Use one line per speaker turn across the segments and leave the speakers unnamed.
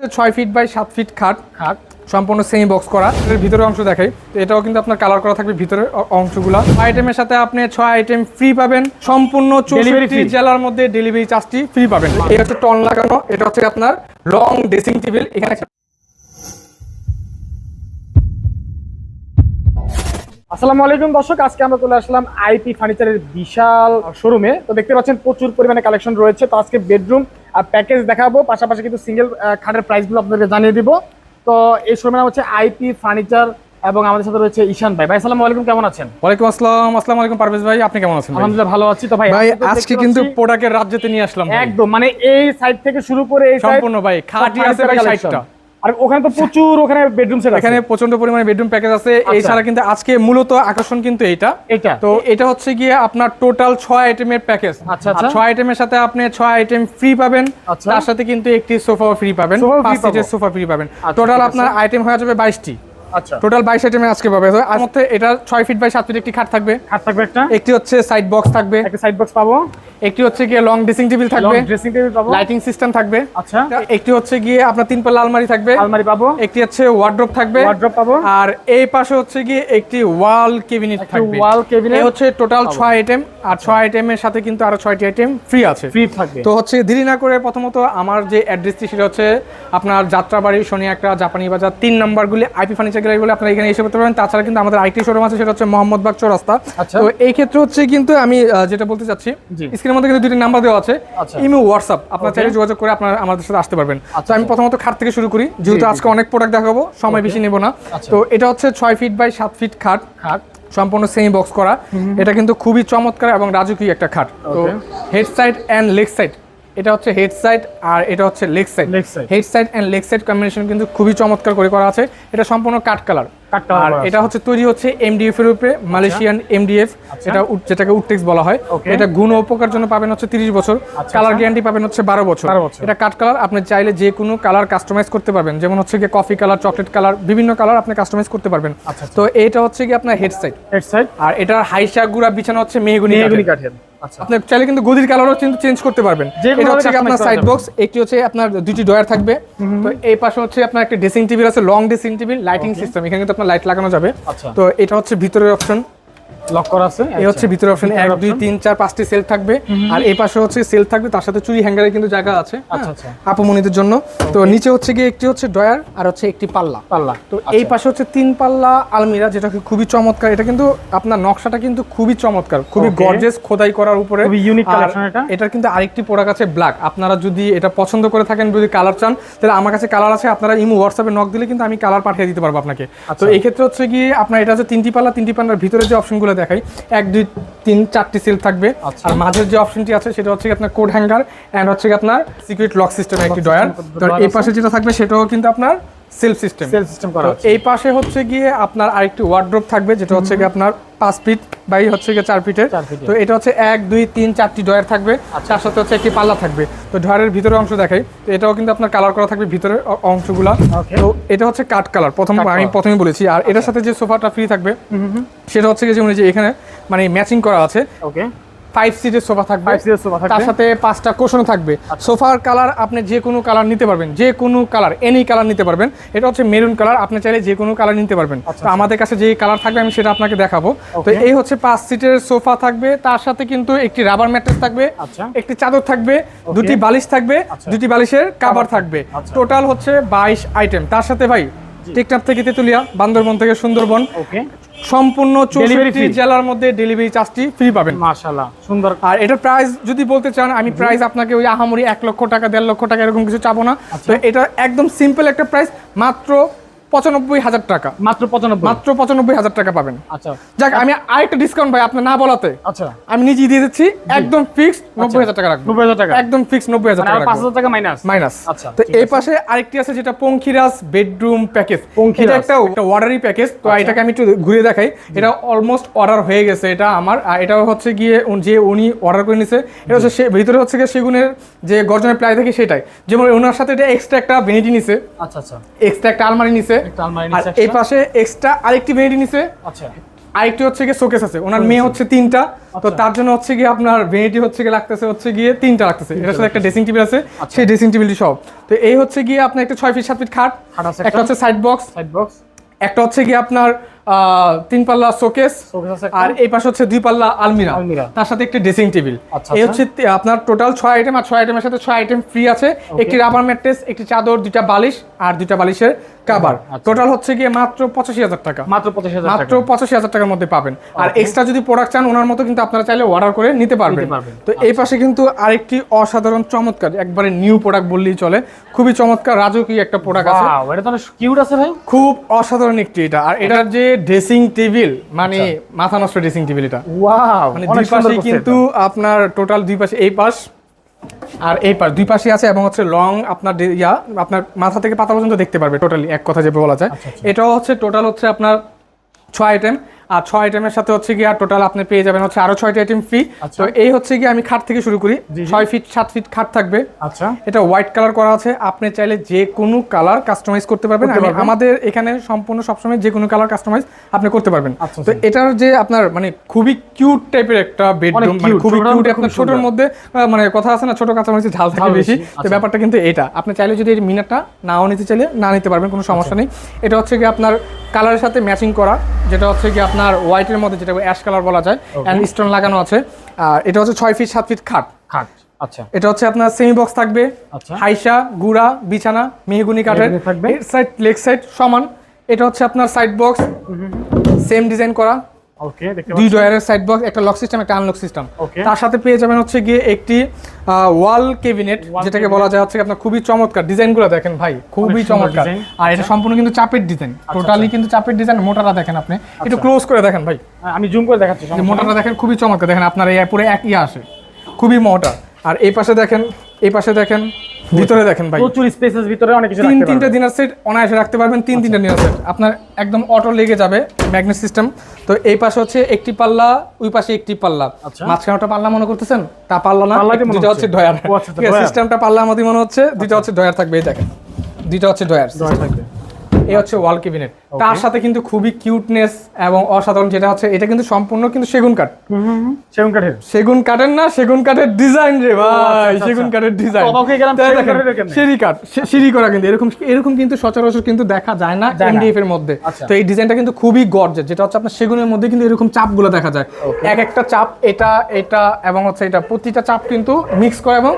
ছয় feet by সাত fit খাট।
খাট।
সম্পূর্ণ সেমি বক্স করা। এর ভিতরের অংশ দেখাই তো এটাও কিন্তু আপনার কালার করা থাকবে ভিতরের অ- অংশগুলো। আইটেমের সাথে আপনি ছয় আইটেম ফ্রি পাবেন। সম্পূর্ণ চৌষট্টি জেলার মধ্যে ডেলিভারি চার্জটি ফ্রি পাবেন। এটা হচ্ছে টন লাগানো। এটা হচ্ছে আপনার লং ড্রেসিং টেবিল এখানে
আসসালামু আলাইকুম দর্শক আজকে আমরা চলে আসলাম আইপি ফার্নিচারের বিশাল শোরুমে তো দেখতে পাচ্ছেন প্রচুর পরিমাণে কালেকশন রয়েছে। তো আজকে বেডরুম আর প্যাকেজ দেখাবো পাশাপাশি কিন্তু সিঙ্গেল খাটের প্রাইসগুলো আপনাদেরকে জানিয়ে দিব। তো এই শোরুমের নাম হচ্ছে আইপি ফার্নিচার এবং আমাদের সাথে রয়েছে ঈশান ভাই। ভাই আসসালামু আলাইকুম কেমন আছেন?
ওয়ালাইকুম আসসালাম আসসালামু আলাইকুম পারভেজ ভাই। আপনি কেমন আছেন?
আলহামদুলিল্লাহ ভালো আছি। তো ভাই
ভাই
আজকে
কিন্তু প্রোডাক্টের রাজ্যতে নিয়ে আসলাম
একদম মানে এই সাইড থেকে শুরু করে এই
সম্পূর্ণ ভাই খাটি আছে ভাই ষাটটা
আর ওখানে তো প্রচুর ওখানে বেডরুম সেট
এখানে প্রচণ্ড পরিমাণে বেডরুম প্যাকেজ আছে। এছাড়া কিন্তু আজকে মূলত আকর্ষণ কিন্তু এইটা।
এটা
তো এটা হচ্ছে গিয়ে আপনার টোটাল ছয় আইটেমের প্যাকেজ
আচ্ছা, আচ্ছা।
ছয় আইটেমের সাথে আপনি ছয় আইটেম ফ্রি পাবেন।
আচ্ছা।
তার সাথে কিন্তু একটি সোফা ফ্রি পাবেন। সোফা ফ্রি পাবেন।
আচ্ছা,
টোটাল আপনার আইটেম হয়ে যাবে বাইশটি।
আচ্ছা।
টোটাল বাইশ আইটেমে আজকে পাবে। আর মধ্যে এটা ছয় ফিট বাই সাত ফিট একটি খাট থাকবে।
খাট থাকবে একটা।
একটি হচ্ছে সাইড বক্স থাকবে।
একটা সাইড বক্স পাবো।
একটি হচ্ছে গিয়ে লং ড্রেসিং টেবিল থাকবে।
ড্রেসিং টেবিল পাবো।
লাইটিং সিস্টেম থাকবে।
আচ্ছা।
একটি হচ্ছে গিয়ে আপনার তিন পাল্লা আলমারি থাকবে।
আলমারি পাবো।
একটি হচ্ছে ওয়ার্ড্রপ থাকবে।
ওয়ার্ড্রপ পাবো।
আর এই পাশে হচ্ছে গিয়ে একটি ওয়াল কেবিনেট থাকবে।
ওয়াল কেবিনেট
এই হচ্ছে টোটাল ছয় আইটেম আর ছয় আইটেমের সাথে কিন্তু আরও ছয়টি আইটেম ফ্রি আছে।
ফ্রি থাকবে।
তো হচ্ছে দেরি না করে প্রথমত আমার যে অ্যাড্রেসটি সেটা হচ্ছে আপনার যাত্রাবাড়ি শনি একটা জাপানি বাজার তিন নম্বরগুলি আইপি ফার্নিচার গ্যালারি বলে আপনারা এখানে এসে করতে পারেন তাছাড়া কিন্তু আমাদের আইটি শোরুম আছে সেটা হচ্ছে মোহাম্মদবাগ চৌরাস্তা।
আচ্ছা।
তো এই ক্ষেত্রে হচ্ছে কিন্তু আমি যেটা বলতে চাচ্ছি
জি।
স্ক্রিনের মধ্যে কিন্তু দুটি নাম্বার দেওয়া আছে।
আচ্ছা।
Imo WhatsApp. আপনার. চাইলে যোগাযোগ করে আপনার আমাদের সাথে আসতে পারবেন।
আচ্ছা,
তো আমি প্রথমত খাট থেকে শুরু করি। যেহেতু আজকে অনেক প্রোডাক্ট দেখাবো সময় বেশি নেব না।
আচ্ছা।
তো এটা হচ্ছে ছয় ফিট বাই সাত ফিট খাট।
খাট।
সম্পূর্ণ সেমি বক্স করা। এটা কিন্তু খুবই চমৎকার এবং রাজকীয় একটা খাট। তো head side and leg side এটা হচ্ছে হেড সাইড আর এটা হচ্ছে leg side head side and leg side combination কিন্তু খুবই চমৎকার করে করা আছে। এটা সম্পূর্ণ কাট কালার আর এটা হচ্ছে তৈরি হচ্ছে এমডিএফ এর উপরে মালয়েশিয়ান এমডিএফ এটা যেটাকে উডটেক্স বলা হয়। এটা গুণ উপকার জন্য পাবেন হচ্ছে 30 বছর।
আচ্ছা,
কালার
আচ্ছা।
গ্যারান্টি পাবেন হচ্ছে 12 বছর। এটা কাট কালার আপনি চাইলে যে কোনো কালার কাস্টমাইজ করতে পারবেন। যেমন হচ্ছে গিয়ে কফি কালার চকলেট কালার বিভিন্ন কালার আপনি কাস্টমাইজ করতে পারবেন।
আচ্ছা,
তো এটা হচ্ছে গিয়ে আপনার হেড সাইড
হেড সাইড
আর এটার হাইসা গুড়া বিছানো হচ্ছে মেহগুনি
মেহগুনি
কাঠের।
আচ্ছা।
আপনি চাইলে কিন্তু গদির কালারও কিন্তু চেঞ্জ করতে পারবেন। এটা হচ্ছে আপনার সাইড বক্স একটি হচ্ছে আপনার দুটি ডয়ার থাকবে। তো এই পাশে হচ্ছে আপনার একটা ড্রেসিং টেবিল আছে long dressing table lighting system এখানে কিন্তু আপনার লাইট লাগানো যাবে।
আচ্ছা।
তো এটা হচ্ছে ভিতরের অপশন
লক করা আছে?
এই হচ্ছে অপশন
ভিতরের
এক দুই
option।
তিন চার পাঁচটি সেল থাকবে। আর এই পাশে হচ্ছে সেল থাকবে তার সাথে চুরি হ্যাঙ্গারে কিন্তু জায়গা আছে
আচ্ছা,
হ্যাঁ,
আচ্ছা।
আপুমনিদের জন্য। তো নিচে হচ্ছে গিয়ে একটি হচ্ছে ডয়ার আর হচ্ছে একটি পাল্লা।
পাল্লা।
তো এই পাশে হচ্ছে তিন পাল্লা আলমিরা যেটা খুবই চমৎকার। এটা কিন্তু আপনার নকশাটা কিন্তু খুবই চমৎকার খুবই. গর্জেস খোদাই করার উপরে।
খুবই
আর
collection এটা।
এটার কিন্তু আরেকটি প্রোডাক্ট আছে ব্ল্যাক আপনারা যদি এটা পছন্দ করে থাকেন যদি কালার চান তাহলে আমার কাছে কালার আছে আপনারা ইমো হোয়াটসঅ্যাপে নক দিলে কিন্তু আমি কালার পাঠিয়ে দিতে পারব আপনাকে। তো
আচ্ছা।
এই ক্ষেত্রে হচ্ছে গিয়ে আপনার এটা হচ্ছে তিনটি পাল্লা তিনটি পাল্লার ভিতরে যে অপশনগুলো দেখাই। এক দুই তিন চারটি সেল থাকবে।
আচ্ছা।
আর মাঝের যে অপশনটি আছে সেটা হচ্ছে আপনার কোড হ্যাঙ্গার অ্যান্ড হচ্ছে আপনার সিকিউরিটি লক সিস্টেম একটি ডয়ার তো এই পাশে যেটা থাকবে সেটাও কিন্তু আপনার সেলফ সিস্টেম
সেল সিস্টেম করা
এই পাশে হচ্ছে গিয়ে আপনার আরেকটি ওয়ার্ড্রোপ থাকবে যেটা হচ্ছে গিয়ে আপনার পাঁচ ফিট বাই হচ্ছে গিয়ে চার ফিটের তো এটা হচ্ছে এক দুই তিন চারটি ডয়ার থাকবে। তার সাথে হচ্ছে একটি পাল্লা থাকবে। তো ডয়ারের ভিতরের অংশ দেখাই। তো এটাও কিন্তু আপনার কালার করা থাকবে ভিতরের অ- অংশগুলা। তো এটা হচ্ছে কাট কালার প্রথম আমি। প্রথমে বলেছি। আর এটার সাথে যে সোফাটা ফ্রি থাকবে সেটা হচ্ছে গিয়ে যেমন যে এখানে মানে ম্যাচিং করা আছে
ওকে
ফাইভ সিটের সোফা থাকবে।
ফাইভ সিরিজ সোফা
তার সাথে পাঁচটা কোশন থাকবে। সোফার কালার আপনি যে কোনো কালার নিতে পারবেন যে কোনো কালার এনি কালার নিতে পারবেন। এটা হচ্ছে মেরুন কালার আপনি চাইলে যে কোনো কালার নিতে পারবেন। তো আমাদের কাছে যে কালার থাকবে আমি সেটা আপনাকে দেখাবো। তো এই হচ্ছে পাঁচ সিটের সোফা থাকবে। তার সাথে কিন্তু একটি রাবার ম্যাট্রেস থাকবে
আচ্ছা।
একটি চাদর থাকবে দুটি বালিশ থাকবে দুটি বালিশের কাভার থাকবে।
আচ্ছা।
টোটাল হচ্ছে বাইশ আইটেম তার সাথে ভাই টেকনাফ থেকে তেতুলিয়া বান্দরবন থেকে সুন্দরবন। সম্পূর্ণ চৌষট্টি জেলার মধ্যে ডেলিভারি চার্জটি ফ্রি পাবেন।
মাশাআল্লাহ সুন্দর।
আর এটার প্রাইস যদি বলতে চান আমি প্রাইস আপনাকে ওই আহামরি এক লক্ষ টাকা দেড় লক্ষ টাকা এরকম কিছু চাবো না। তো এটা একদম সিম্পল একটা প্রাইস মাত্র পঁচানব্বই হাজার টাকা।
মাত্র 95
মাত্র পঁচানব্বই হাজার টাকা পাবেন।
আচ্ছা।
যাক আমি আরেকটা ডিসকাউন্ট ভাই আপনার না বলাতে।
আচ্ছা।
আমি নিজেই দিয়ে দিচ্ছি একদম ফিক্সড নব্বই হাজার টাকা রাখব।
90000 টাকা?
একদম নব্বই হাজার
মানে
টাকা রাখব।
5000 টাকা মাইনাস
মাইনাস
আচ্ছা,
তো এই পাশে আরেকটি আছে যেটা পঙ্খিরাজ বেডরুম প্যাকেজ
পঙ্খিরাজ।
একটা একটা অর্ডারি প্যাকেজ তো
আচ্ছা।
এটাকে আমি একটু ঘুরে দেখাই। এটা অলমোস্ট অর্ডার হয়ে গেছে এটা আমার। এটা হচ্ছে গিয়ে যে উনি অর্ডার করে নিছে এটা হচ্ছে সে ভিতরে হচ্ছে গিয়ে সেগুনের যে গর্জনের প্লাই থাকে সেটাই। যেমন ওনার সাথে এটা এক্সট্রা একটা ভেনিটি নিছে।
আচ্ছা আচ্ছা।
এক্সট্রা একটা আলমারি নিছে। আর এই পাশে এক্সট্রা আরেকটি ভেনিটি নিছে।
আচ্ছা।
আরেকটি হচ্ছে গিয়ে শোকেস আছে। ওনার মেয়ে হচ্ছে তিনটা। তো
আচ্ছা।
তার জন্য হচ্ছে গিয়ে আপনার ভেনিটি হচ্ছে গিয়ে লাগতেছে হচ্ছে গিয়ে তিনটা লাগতেছে। এটার সাথে একটা ড্রেসিং টেবিল আছে।
আচ্ছা।
সেই ড্রেসিং টেবিলটি সব। তো এই হচ্ছে গিয়ে আপনার একটা ছয় ফিট সাত ফিট খাট। একটা। হচ্ছে সাইড বক্স
সাইড বক্স
একটা হচ্ছে গিয়ে আপনার তিন পাল্লা শোকেস। আর এই পাশে হচ্ছে দুই পাল্লা আলমিরা। তার সাথে একটি ড্রেসিং টেবিল এই
আচ্ছা।
হচ্ছে আপনার টোটাল ছয় আইটেম আর ছয় আইটেমের সাথে ছয় আইটেম ফ্রি আছে। একটি রাবার ম্যাট্রেস একটি চাদর দুইটা বালিশ আর দুইটা বালিশের কাবার
আচ্ছা।
টোটাল হচ্ছে গিয়ে মাত্র পঁচাশি হাজার টাকা।
মাত্র পঁচিশ হাজার
মাত্র পঁচাশি হাজার টাকার মধ্যে পাবেন। আর এক্সট্রা যদি প্রোডাক্ট চান ওনার মতো কিন্তু আপনারা চাইলে অর্ডার করে নিতে পারবেন। তো এই পাশে কিন্তু আরেকটি অসাধারণ চমৎকার একবারে নিউ প্রোডাক্ট বললেই চলে। খুবই চমৎকার রাজকীয় একটা প্রোডাক্ট আছে।
এটা তো কিউট আছে ভাই।
খুব অসাধারণ একটি এটা। আর এটার যে ড্রেসিং টেবিল মানে মাথা নষ্ট ড্রেসিং টেবিল এটা।
ওয়াও
মানে দুই পাশে কিন্তু আপনার টোটাল দুই পাশে এই পাশ আর এই পাশ দুই পাশে আছে এবং হচ্ছে লং আপনার ইয়া আপনার মাথা থেকে পাতা পর্যন্ত দেখতে পারবে টোটালি এক কথা যে বলা যায়
আচ্ছা, আচ্ছা।
এটাও হচ্ছে টোটাল হচ্ছে আপনার ছয় আইটেম আর ছয় আইটেমের সাথে হচ্ছে গিয়ে টোটাল আপনি পেয়ে যাবেন হচ্ছে আরও ছয়টি আইটেম ফ্রি
আচ্ছা।
তো এই হচ্ছে গিয়ে আমি খাট থেকে শুরু করি। ছয় ফিট সাত ফিট খাট থাকবে
আচ্ছা
এটা হোয়াইট কালার করা আছে আপনি চাইলে যে কোনো কালার কাস্টমাইজ করতে পারবেন। আমাদের এখানে সম্পূর্ণ সবসময় যে কোনো কালার কাস্টমাইজ আপনি করতে পারবেন
আচ্ছা,
তো
আচ্ছা।
এটার যে আপনার মানে খুবই কিউট টাইপের একটা বেডরুম মানে খুবই কিউট আপনার ছোটর মধ্যে মানে কথা আছে না ছোট কাঁচামরিচে ঝাল থাকে বেশি তো। ব্যাপারটা কিন্তু এটা আপনি চাইলে যদি এই মিনারটা নাও নিতে চাইলে না নিতে পারবেন কোনো। সমস্যা নেই এটা হচ্ছে কি আপনার কালারের সাথে ম্যাচিং করা যেটা হচ্ছে কি আপনার হোয়াইটের মধ্যে যেটা অ্যাশ কালার বলা যায় অ্যান্ড স্টোন লাগানো আছে। আর এটা হচ্ছে ছয় ফিট সাত ফিট খাট।
খাট আচ্ছা।
এটা হচ্ছে আপনার সেমি বক্স থাকবে।
আচ্ছা।
হাইসা গুড়া বিছানা মেহগুনি কাঠের। সাইড লেগ সাইড সমান। এটা হচ্ছে আপনার সাইড বক্স সেম ডিজাইন করা।
ওকে
দুই ডয়ারের সাইড বক্স একটা লক সিস্টেম একটা আনলক সিস্টেম তার সাথে পেয়ে যাবেন হচ্ছে গিয়ে একটি ওয়াল কেবিনেট যেটাকে বলা যায় হচ্ছে আপনার খুবই চমৎকার ডিজাইনগুলো দেখেন ভাই খুবই চমৎকার। আর এটা সম্পূর্ণ কিন্তু চাপের ডিজাইন টোটালি কিন্তু চাপের ডিজাইন মোটাটা দেখেন আপনি। একটু ক্লোজ করে দেখেন ভাই।
পাচ্ছি। আমি জুম করে দেখাচ্ছি
যে মোটাটা দেখেন খুবই চমৎকার। দেখেন আপনার এই পুরো এক ইয়ে আসে। খুবই মোটা। আর এই পাশে দেখেন এই পাশে দেখেন ভিতরে দেখেন ভাই।
প্রচুর স্পেসেস ভিতরে অনেক কিছু
তিন তিনটা ডিনার সেট অনায়াসে রাখতে পারবেন তিন তিনটা ডিনার সেট আপনার একদম অটো লেগে যাবে ম্যাগনেট সিস্টেম তো এই পাশে হচ্ছে একটি পাল্লা ওই পাশে একটি পাল্লা।
আচ্ছা।
মাঝখানে ওটা পাল্লা মনে করতেছেন? তা পাল্লা না দুটো হচ্ছে। ডয়ার
ও আচ্ছা, আচ্ছা।
সিস্টেমটা পাল্লা মতই মনে হচ্ছে দুটো হচ্ছে ডয়ার থাকবে এই দেখেন। দুটো হচ্ছে ডয়ার
ডয়ার থাকবে।
এই হচ্ছে ওয়াল কেবিনেট তার সাথে কিন্তু খুবই কিউটনেস এবং অসাধারণ যেটা হচ্ছে এটা কিন্তু সম্পূর্ণ কিন্তু সেগুন কাঠ।
সেগুন কাঠের
সেগুন কাঠের না সেগুন কাঠের ডিজাইন রে ভাই
আচ্ছা,
সেগুন
আচ্ছা।
কাঠের ডিজাইন
সেগুন কাঠের কেমনে?
সিঁড়ি কাঠ সিঁড়ি করা কিন্তু এরকম এরকম কিন্তু সচরাচর কিন্তু দেখা যায় না। এমডিএফ এর মধ্যে
আচ্ছা।
তো এই ডিজাইনটা কিন্তু খুবই গর্জেস যেটা হচ্ছে আপনার সেগুনের মধ্যে কিন্তু এরকম চাপগুলো দেখা যায় এক একটা চাপ এটা এটা এবং হচ্ছে এটা প্রতিটা চাপ কিন্তু মিক্স করা এবং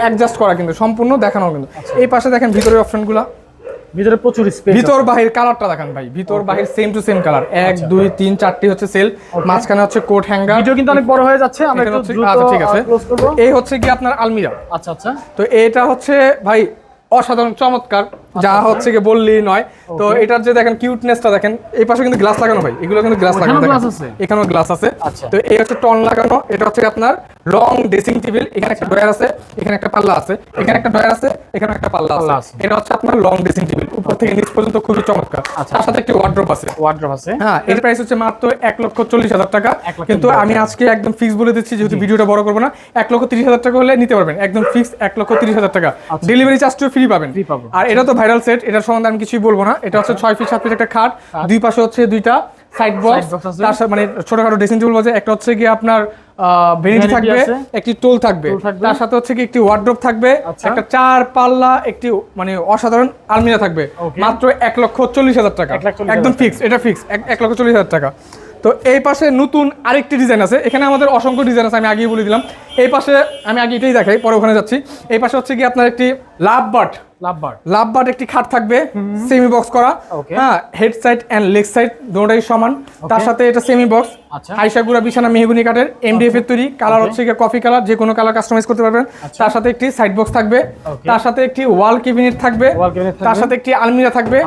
অ্যাডজাস্ট করা কিন্তু সম্পূর্ণ দেখানো কিন্তু
আচ্ছা।
এই পাশে দেখেন ভিতরের অপশনগুলো
ভিতরে প্রচুর স্পেস
ভিতর বাহির কালারটা দেখেন ভাই। ভিতর বাহির সেম টু সেম কালার এক দুই তিন চারটি হচ্ছে সেল মাঝখানে হচ্ছে কোট হ্যাঙ্গার
ভিডিও কিন্তু অনেক বড় হয়ে যাচ্ছে আমরা একটু দ্রুত
আচ্ছা ঠিক আছে। এই হচ্ছে কি আপনার আলমিরা।
আচ্ছা আচ্ছা।
তো এটা হচ্ছে ভাই অসাধারণ চমৎকার। যা হচ্ছে কি বললি নয়। তো এটার যে দেখেন কিউটনেসটা দেখেন এই পাশে কিন্তু গ্লাস লাগানো ভাই এগুলো কিন্তু গ্লাস লাগানো
আছে?
এখানেও গ্লাস আছে।
আচ্ছা।
তো এই হচ্ছে টন লাগানো। এটা হচ্ছে আপনার লং ড্রেসিং টেবিল এখানে একটা ডয়ার আছে এখানে একটা পাল্লা আছে এখানে একটা ডয়ার আছে এখানে একটা পাল্লা আছে। এটা হচ্ছে আপনার লং ড্রেসিং টেবিল উপর থেকে নিচ পর্যন্ত খুবই চমৎকার।
আচ্ছা।
তার সাথে একটি ওয়ার্ড্রপ আছে।
ওয়ার্ড্রপ আছে।
হ্যাঁ এর প্রাইস হচ্ছে মাত্র এক লক্ষ চল্লিশ হাজার টাকা। কিন্তু আমি আজকে একদম ফিক্স বলে দিচ্ছি যেহেতু ভিডিওটা বড় করব না এক লক্ষ তিরিশ হাজার টাকা হলে নিতে পারবেন। একদম ফিক্স এক লক্ষ তিরিশ হাজার টাকা। ডেলিভারি চার্জটিও ফ্রি পাবেন। আর এটা তো ভাইরাল সেট এটার সম্বন্ধে আমি কিছুই বলব না। এটা হচ্ছে ছয় ফিট সাত ফিট একটা খাট দুই পাশে হচ্ছে দুইটা সাইড বক্স তার সাথে মানে ছোটখাটো ড্রেসিং টেবিল বলছে একটা হচ্ছে গিয়ে আপনার ভেনিটি থাকবে একটি টোল থাকবে। তার সাথে হচ্ছে কি একটি ওয়ার্ড্রপ থাকবে
আচ্ছা।
একটা চার পাল্লা একটি মানে অসাধারণ আলমিরা থাকবে। মাত্র এক লক্ষ চল্লিশ হাজার টাকা। একদম ফিক্স এটা ফিক্স এক লক্ষ চল্লিশ হাজার টাকা। তো এই পাশে নতুন আরেকটি ডিজাইন আছে। এখানে আমাদের অসংখ্য ডিজাইন আছে আমি আগেই বলে দিলাম। এই পাশে আমি আগে এটাই দেখাই পরে ওখানে যাচ্ছি। এই পাশে হচ্ছে কি আপনার একটি লাভ বাট
লাভবার
লাভ বাট একটি খাট থাকবে সেমি বক্স করা। হ্যাঁ head side and leg side দুটাই সমান। তার সাথে এটা সেমি বক্স
আচ্ছা।
হাইসাগুড়া বিছানা মেহগুনি কাঠের এমডিএফ এর তৈরি কালার হচ্ছে কফি কালার যে কোনো কালার কাস্টমাইজ করতে পারবেন। তার সাথে একটি সাইড বক্স থাকবে তার সাথে একটি ওয়াল কেবিনেট থাকবে তার সাথে একটি আলমিরা থাকবে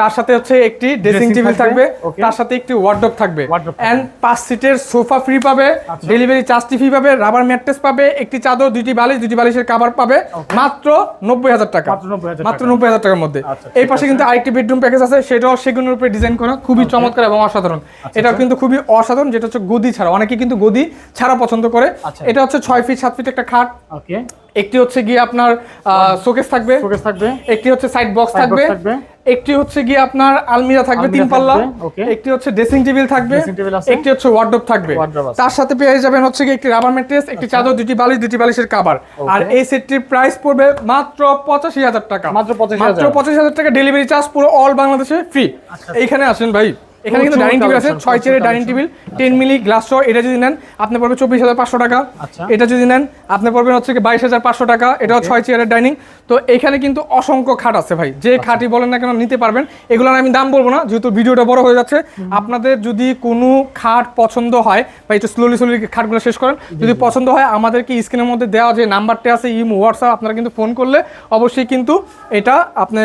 তার সাথে হচ্ছে একটি ড্রেসিং টেবিল
থাকবে,
তার সাথে একটি ওয়ার্ডরোব থাকবে। এন্ড পাঁচ সিটের সোফা ফ্রি পাবে ডেলিভারি চার্জটি ফ্রি পাবে রাবার ম্যাট্রেস পাবে একটি চাদর দুইটি বালিশ দুইটি বালিশের কাভার পাবে মাত্র নব্বই হাজার টাকা।
মাত্র 90,000
মাত্র
টাকা।
নব্বই হাজার টাকার মধ্যে।
আচ্ছা,
এই পাশে কিন্তু আরেকটি বেডরুম প্যাকেজ আছে সেটাও সেগুনের উপরে ডিজাইন করা খুবই চমৎকার এবং অসাধারণ।
আচ্ছা,
এটাও কিন্তু খুবই অসাধারণ যেটা হচ্ছে গদি ছাড়া। অনেকে কিন্তু গদি ছাড়া পছন্দ করে।
আচ্ছা।
এটা হচ্ছে ছয় ফিট সাত ফিট একটা খাট।
ওকে।
একটি হচ্ছে গিয়ে আপনার শোকেস থাকবে।
শোকেস থাকবে।
একটি হচ্ছে সাইড বক্স থাকবে। একটি হচ্ছে গিয়ে আপনার আলমিরা থাকবে তিন পাল্লা। একটি হচ্ছে ড্রেসিং টেবিল থাকবে। একটি হচ্ছে ওয়ার্ডরোব থাকবে। তার সাথে পেয়ে যাবেন হচ্ছে গিয়ে একটি রাবার ম্যাট্রেস একটি চাদর দুটি বালিশ দুটি বালিশের কাভার আর এই সেটটির প্রাইস পড়বে মাত্র পঁচাশি হাজার টাকা।
মাত্র 85,000
মাত্র পঁচাশি হাজার টাকা ডেলিভারি চার্জ পুরো অল বাংলাদেশে ফ্রি এইখানে আসেন ভাই। এখানে কিন্তু ডাইনিং টেবিল আছে ছয় চেয়ারের dining table ten milli glass show এটা যদি নেন আপনি পড়বে চব্বিশ হাজার পাঁচশো টাকা।
আচ্ছা।
এটা যদি নেন আপনি পড়বেন হচ্ছে কি বাইশ হাজার পাঁচশো টাকা এটাও ছয় চেয়ারের ডাইনিং তো এখানে কিন্তু অসংখ্য খাট আছে ভাই যে
আচ্ছা।
খাটই বলেন না কেন নিতে পারবেন এগুলোর আমি দাম বলব না যেহেতু ভিডিওটা বড় হয়ে যাচ্ছে। আপনাদের যদি কোনো খাট পছন্দ হয় বা একটু স্লোলি স্লোলি খাটগুলো শেষ করেন। যদি পছন্দ হয় আমাদেরকে স্ক্রিনের মধ্যে দেওয়া যে নাম্বারটা আছে ইমো হোয়াটসঅ্যাপ আপনারা কিন্তু ফোন করলে অবশ্যই কিন্তু এটা আপনি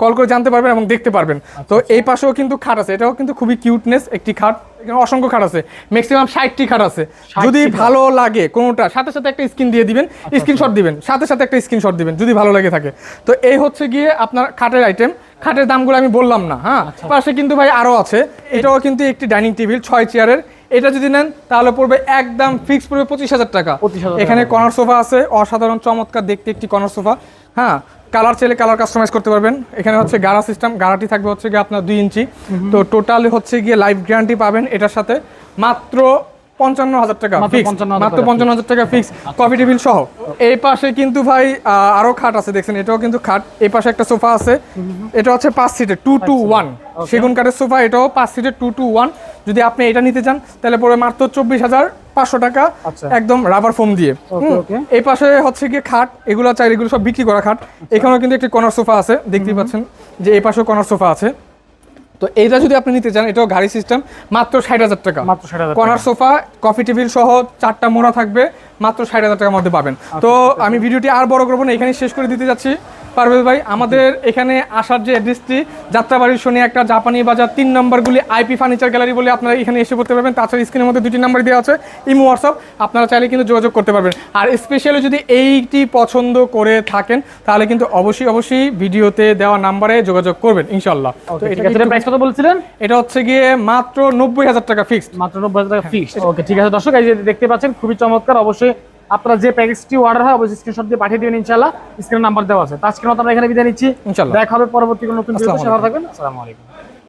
কল করে জানতে পারবেন এবং দেখতে পারবেন। তো এই পাশেও কিন্তু খাট আছে এটাও কিন্তু খুবই কিউটনেস একটি খাট। এখানে অসংখ্য খাট আছে। ম্যাক্সিমাম ষাটটি খাট আছে। যদি ভালো লাগে কোনোটা সাথে সাথে একটা স্ক্রিন দিয়ে দিবেন স্ক্রিনশট দিবেন সাথে সাথে একটা স্ক্রিনশট দিবেন যদি ভালো লাগে থাকে। তো এই হচ্ছে গিয়ে আপনার খাটের আইটেম খাটের দামগুলো আমি বললাম না হ্যাঁ? পাশে কিন্তু ভাই আরও আছে। এটাও কিন্তু একটি ডাইনিং টেবিল ছয় চেয়ারের এটা যদি নেন তাহলে পড়বে একদম ফিক্স পড়বে পঁচিশ হাজার টাকা। এখানে কর্নার সোফা আছে। অসাধারণ চমৎকার দেখতে একটি কর্নার সোফা হ্যাঁ? কালার চাইলে কালার কাস্টমাইজ করতে পারবেন। এখানে হচ্ছে গাড়া সিস্টেম, গাড়াটি থাকবে হচ্ছে গিয়ে আপনার দুই ইঞ্চি। তো টোটাল হচ্ছে গিয়ে লাইফ গ্যারান্টি পাবেন এটার সাথে। মাত্র পঞ্চান্ন হাজার টাকা
মাত্র
ফিক্স
55,000
মাত্র
টাকা
পঞ্চান্ন হাজার টাকা ফিক্স কফি টেবিল সহ। এই পাশে কিন্তু ভাই আরও খাট আছে দেখছেন এটাও কিন্তু খাট। এই পাশে একটা সোফা আছে এটা হচ্ছে পাঁচ সিটের টু টু ওয়ান সেগুন কাঠের সোফা এটাও পাঁচ সিটের টু টু ওয়ান যদি আপনি এটা নিতে চান তাহলে পড়বে মাত্র চব্বিশ হাজার পাঁচশো টাকা
আচ্ছা।
একদম রাবার ফোম দিয়ে। এই পাশে হচ্ছে গিয়ে খাট এগুলো চাই এগুলো সব বিক্রি করা খাট। এখানেও কিন্তু একটি কর্নার সোফা আছে দেখতেই পাচ্ছেন যে এই পাশেও কর্নার সোফা আছে। তো এইটা যদি আপনি নিতে চান এটাও গাড়ি সিস্টেম মাত্র ষাট হাজার টাকা।
মাত্র 60,000
কর্নার সোফা কফি টেবিল সহ চারটা মোড়া থাকবে মাত্র ষাট হাজার টাকার মধ্যে পাবেন। তো আমি ভিডিওটি আর বড় করব না এখানে শেষ করে দিতে যাচ্ছি। পারভেজ ভাই। আমাদের এখানে আসার যে অ্যাড্রেসটি যাত্রাবাড়ির শনি একটা জাপানি বাজার তিন নম্বরগুলি আইপি ফার্নিচার গ্যালারি বলে আপনারা এখানে এসে পড়তে পারবেন। তাছাড়া স্ক্রিনের মধ্যে দুটি নাম্বার দেওয়া আছে ইমো হোয়াটসঅ্যাপ আপনারা চাইলে কিন্তু যোগাযোগ করতে পারবেন। আর স্পেশালি যদি এইটি পছন্দ করে থাকেন তাহলে কিন্তু অবশ্যই অবশ্যই ভিডিওতে দেওয়া নাম্বারে যোগাযোগ করবেন ইনশাল্লাহ
প্রাইস কত বলছিলেন?
এটা হচ্ছে গিয়ে মাত্র নব্বই হাজার টাকা ফিক্সড
মাত্র নব্বই হাজার টাকা ফিক্স ওকে ঠিক আছে দর্শক এই যে দেখতে পাচ্ছেন খুবই চমৎকার। অবশ্যই আপনারা যে প্যাকেজটি অর্ডার হয় অবশ্যই স্ক্রিনশট দিয়ে পাঠিয়ে দিবেন ইনশাআল্লাহ। স্ক্রিনের নাম্বার দেওয়া আছে। তো আজকের মতো আমরা এখানে বিদায় নিচ্ছি।
ইনশাআল্লাহ।
দেখা হবে পরবর্তী কোনো নতুন ভিডিওতে
আসসালামু
থাকবেন। আসসালামু আলাইকুম।